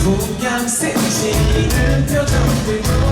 풍경 스치는 표정들도